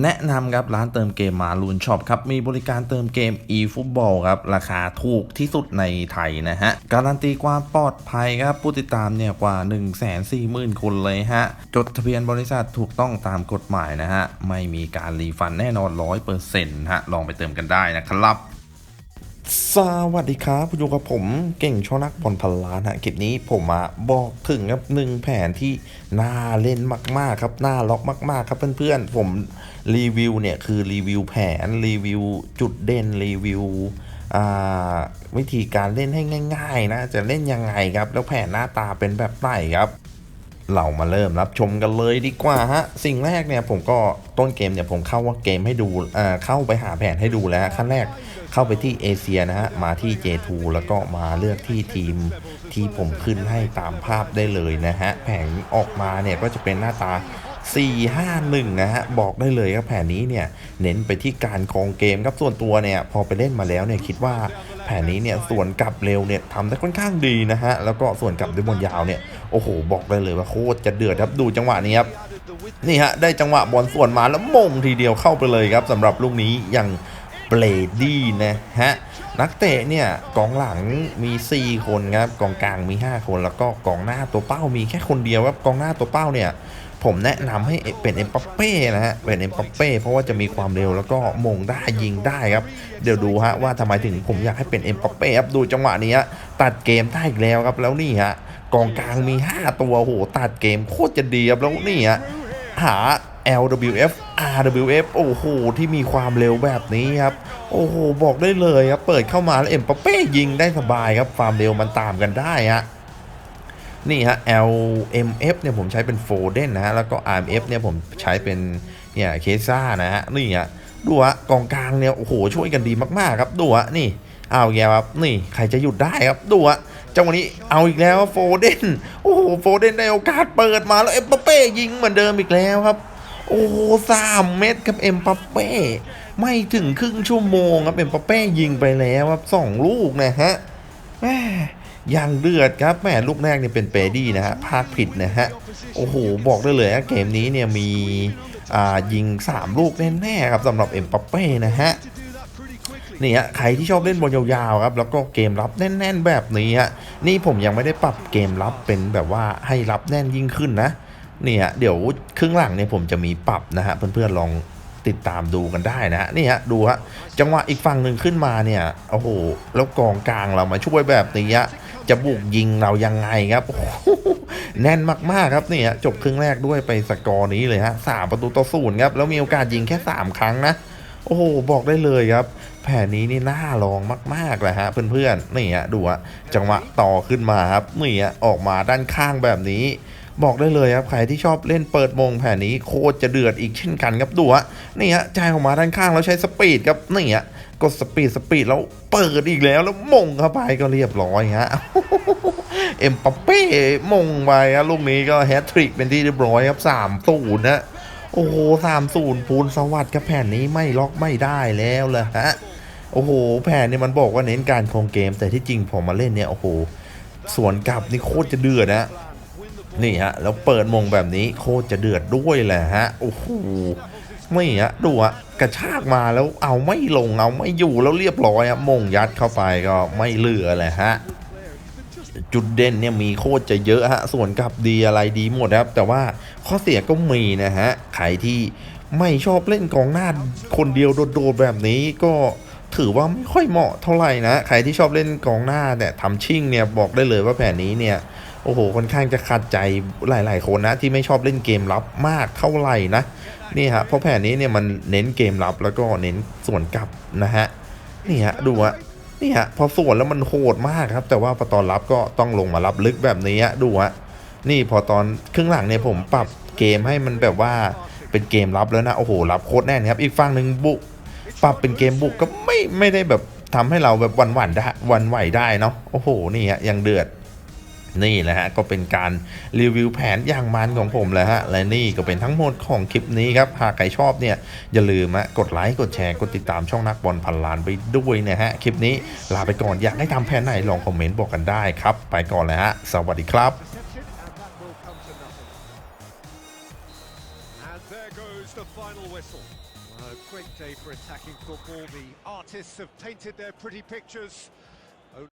แนะนำครับร้านเติมเกมมาลูนช็อปครับ มีบริการเติมเกม e-football ครับ ราคาถูกที่สุดในไทยนะฮะ การันตีความปลอดภัยครับ ผู้ติดตามเนี่ยกว่า 1 4 0 0 0 0 คนเลยฮะ จดทะเบียนบริษัทถูกต้องตามกฎหมายนะฮะ ไม่มีการรีฟันแน่นอน 100%ฮะ ลองไปเติมกันได้นะครับ สวัสดีครับอยู่กับผมเก่งชอนักบอลพันล้านฮะคลิปนี้ผมมาบอกถึงครับหนึ่งแผนที่น่าเล่นมากๆครับน่าล็อกมากๆครับเพื่อนๆผมรีวิวเนี่ยคือรีวิวแผนรีวิวจุดเด่นรีวิววิธีการเล่นให้ง่าย ๆ นะ จะเล่นยังไงครับ แล้วแผนหน้าตาเป็นแบบไหนครับ เรามาเริ่มรับชมกันเลยดีกว่าฮะ สิ่งแรกเนี่ยผมก็ต้นเกมเนี่ยผมเข้าว่าเกมให้ดูอ่าเข้าไปหาแผนให้ดูแล้วขั้นแรกเข้าไปที่เอเชียนะฮะ มาที่ J2 แล้วก็มาเลือกที่ทีมที่ผมขึ้นให้ตามภาพได้เลยนะฮะ แผงออกมาเนี่ยก็จะเป็นหน้าตา 4-5-1 นะฮะ บอกได้เลยครับแผนนี้เนี่ย เน้นไปที่การคองเกมครับส่วนตัวเนี่ย พอไปเล่นมาแล้วเนี่ย คิดว่าแผนนี้เนี่ย ส่วนกลับเร็วเนี่ยทำได้ค่อนข้างดีนะฮะ แล้วก็ส่วนกลับด้วยบอลยาวเนี่ย โอ้โห บอกได้เลยว่าโคตรจะเดือดครับดูจังหวะนี้ครับนี่ฮะได้จังหวะบอลส่วนมาแล้วมงทีเดียวเข้าไปเลยครับสำหรับลูกนี้อย่างเบลดี้นะฮะนักเตะเนี่ยกองหลังมี 4 คนครับกองกลางมี 5 คน แล้วก็กองหน้าตัวเป้ามีแค่คนเดียวครับกองหน้าตัวเป้าเนี่ย ผมแนะนำให้เป็นเอ็มปัปเป้นะฮะเป็นเอ็มปัปเป้เพราะว่าจะมีความเร็วแล้วก็มงได้ยิงได้ครับ เดี๋ยวดูฮะว่าทำไมถึงผมอยากให้เป็นเอ็มปัปเป้ครับดูจังหวะนี้ตัดเกมได้อีกแล้วครับแล้วนี่ฮะกองกลางมี 5 ตัวโหตัดเกมโคตรจะดีครับแล้วนี่ฮะหา LWF RWF โอ้โห ที่มีความเร็วแบบนี้ครับ โอ้โห บอกได้เลยครับ เปิดเข้ามาแล้วเอ็มปาเป้ยิงได้สบายครับ ความเร็วมันตามกันได้ฮะ นี่ฮะ LMF เนี่ยผมใช้เป็นโฟเดนนะฮะ แล้วก็ RMF เนี่ยผมใช้เป็นเนี่ยเคซ่านะฮะ นี่ฮะ ดูฮะกองกลางเนี่ย โอ้โห ช่วยกันดีมากๆครับ ดูฮะ นี่ เอาแกครับ นี่ ใครจะหยุดได้ครับ ดูฮะจังหวะนี้เอาอีกแล้วโฟเดน โอ้โห โฟเดนได้โอกาสเปิดมาแล้วเอ็มปาเป้ยิงเหมือนเดิมอีกแล้วครับ โอ้สามเม็ดครับเอ็มปัปเป้ ไม่ถึงครึ่งชั่วโมงครับเอ็มปัปเป้ยิงไปแล้วครับสองลูกนะฮะแม่ ยังเดือดครับแม่ลูกแรกเนี่ยเป็นเปดี้นะฮะพากผิดนะฮะโอ้โหบอกได้เลยนะเกมนี้เนี่ยมียิง 3 ลูกแน่ๆครับสำหรับเอ็มปัปเป้นะฮะนี่ฮะใครที่ชอบเล่นบอลยาวๆครับแล้วก็เกมรับแน่น ๆ แบบนี้ฮะนี่ผมยังไม่ได้ปรับเกมรับเป็นแบบว่าให้รับแน่นยิ่งขึ้นนะนี่ฮะเดี๋ยวครึ่งหลังเนี่ยผมจะมีปรับนะฮะเพื่อนๆลองติดตามดูกันได้นะฮะนี่ฮะดูฮะจังหวะอีกฝั่งหนึ่งขึ้นมาเนี่ยโอ้โหแล้วกองกลางเรามาช่วยแบบนี้ฮะ จะบุกยิงเรายังไงครับโอ้โหแน่นมากๆครับนี่ฮะจบครึ่งแรกด้วยไปสกอร์นี้เลยฮะสามประตูต่อศูนย์ครับแล้วมีโอกาสยิงแค่3ครั้งนะโอ้โหบอกได้เลยครับ แผนนี้นี่น่าลองมากๆเลยฮะเพื่อนๆนี่ฮะดูฮะจังหวะต่อขึ้นมาครับนี่ฮะออกมาด้านข้างแบบนี้บอกได้เลยครับใครที่ชอบเล่นเปิดมงแผนนี้โคตรจะเดือดอีกเช่นกันครับดูฮะนี่ฮะจ่ายออกมาด้านข้างแล้วใช้สปีดครับนี่ฮะ กดสปีดสปีดแล้วเปิดอีกแล้วแล้วมงเข้าไปก็เรียบร้อยฮะเอ็มปัปเป้มงไปครับลูกนี้ก็แฮตทริกเป็นที่เรียบร้อยครับสามศูนย์นะโอ้โหสามศูนย์พูนสวัสดิ์กับแผ่นนี้ไม่ล็อกไม่ได้แล้วเลยฮะโอ้โห แผนเนี่ยมันบอกว่าเน้นการคงเกมแต่ที่จริงผมมาเล่นเนี่ยโอ้โหสวนกลับนี่โคตรจะเดือดนะนี่ฮะแล้วเปิดมงแบบนี้โคตรจะเดือดด้วยแหละฮะโอ้โห ไม่ฮะดูอะกระชากมาแล้วเอาไม่ลงเอาไม่อยู่แล้วเรียบร้อยอะมงยัดเข้าไปก็ไม่เหลือเลยฮะจุดเด่นเนี่ยมีโคตรจะเยอะฮะ ส่วนกลับดีอะไรดีหมดครับ แต่ว่าข้อเสียก็มีนะฮะ ใครที่ไม่ชอบเล่นกองหน้าคนเดียวโดดๆแบบนี้ก็ถือว่าไม่ค่อยเหมาะเท่าไหร่นะ ใครที่ชอบเล่นกองหน้าเนี่ยทำชิ่งเนี่ยบอกได้เลยว่าแผนนี้เนี่ย โอ้โหค่อนข้างจะขัดใจหลาย ๆ คนนะที่ไม่ชอบเล่นเกมรับมากเท่าไหร่นะนี่ฮะเพราะแผนนี้เนี่ยมันเน้นเกมรับแล้วก็เน้นส่วนกลับนะฮะนี่ฮะดูฮะนี่ฮะพอส่วนแล้วมันโหดมากครับ แต่ว่าพอตอนรับก็ต้องลงมารับลึกแบบนี้ฮะดูฮะนี่พอตอนครึ่งหลังเนี่ยผมปรับเกมให้มันแบบว่าเป็นเกมรับแล้วนะโอ้โหรับโคตรแน่นครับอีกฝั่งหนึ่งบุกปรับเป็นเกมบุกก็ไม่ไม่ได้แบบทำให้เราแบบวันหวันได้วันไหวได้เนาะโอ้โหนี่ฮะยังเดือด นี่แหละฮะก็เป็นการรีวิวแผนอย่างมันของผมแหละฮะและนี่ก็เป็นทั้งหมดของคลิปนี้ครับหากใครชอบเนี่ยอย่าลืมนะกดไลค์กดแชร์กดติดตามช่องนักบอลพันล้านไปด้วยนะฮะคลิปนี้ลาไปก่อนอยากให้ทำแผนไหนลองคอมเมนต์บอกกันได้ครับ ไปก่อนเลยฮะสวัสดีครับ the final whistle. Well, a great day for attacking football. The artists have painted their pretty pictures,